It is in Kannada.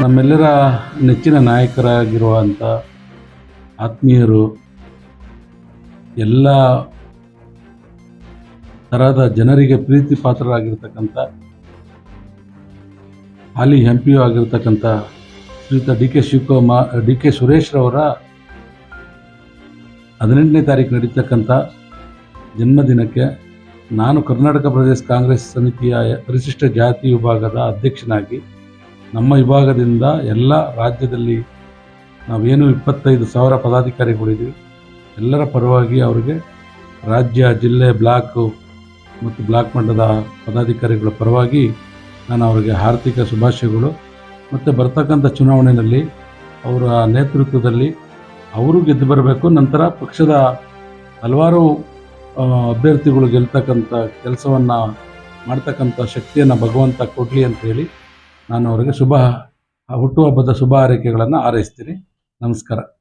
ನಮ್ಮೆಲ್ಲರ ನೆಚ್ಚಿನ ನಾಯಕರಾಗಿರುವಂಥ ಆತ್ಮೀಯರು, ಎಲ್ಲ ತರಹದ ಜನರಿಗೆ ಪ್ರೀತಿ ಪಾತ್ರರಾಗಿರ್ತಕ್ಕಂಥ ಹಾಲಿ ಎಂ ಪಿ ಯು ಆಗಿರ್ತಕ್ಕಂಥ ಶ್ರೀಯುತ D K Shivakumar D K ಸುರೇಶ್ರವರ ಹದಿನೆಂಟನೇ ತಾರೀಕು ನಡೀತಕ್ಕಂಥ ಜನ್ಮದಿನಕ್ಕೆ ನಾನು ಕರ್ನಾಟಕ ಪ್ರದೇಶ ಕಾಂಗ್ರೆಸ್ ಸಮಿತಿಯ ಪರಿಶಿಷ್ಟ ಜಾತಿ ವಿಭಾಗದ ಅಧ್ಯಕ್ಷನಾಗಿ ನಮ್ಮ ವಿಭಾಗದಿಂದ ಎಲ್ಲ ರಾಜ್ಯದಲ್ಲಿ ನಾವೇನು ಇಪ್ಪತ್ತೈದು ಸಾವಿರ ಪದಾಧಿಕಾರಿಗಳಿದ್ದೀವಿ, ಎಲ್ಲರ ಪರವಾಗಿ ಅವರಿಗೆ ರಾಜ್ಯ, ಜಿಲ್ಲೆ, ಬ್ಲಾಕು ಮತ್ತು ಬ್ಲಾಕ್ ಮಟ್ಟದ ಪದಾಧಿಕಾರಿಗಳ ಪರವಾಗಿ ನಾನು ಅವರಿಗೆ ಆರ್ಥಿಕ ಶುಭಾಶಯಗಳು. ಮತ್ತು ಬರ್ತಕ್ಕಂಥ ಚುನಾವಣೆಯಲ್ಲಿ ಅವರ ನೇತೃತ್ವದಲ್ಲಿ ಅವರು ಗೆದ್ದು ಬರಬೇಕು, ನಂತರ ಪಕ್ಷದ ಹಲವಾರು ಅಭ್ಯರ್ಥಿಗಳು ಗೆಲ್ತಕ್ಕಂಥ ಕೆಲಸವನ್ನು ಮಾಡ್ತಕ್ಕಂಥ ಶಕ್ತಿಯನ್ನು ಭಗವಂತ ಕೊಡಲಿ ಅಂತ ಹೇಳಿ ನಾನು ಅವರಿಗೆ ಶುಭ ಹುಟ್ಟುಹಬ್ಬದ ಶುಭ ಹಾರೈಕೆಗಳನ್ನು ಹಾರೈಸ್ತೀನಿ. ನಮಸ್ಕಾರ.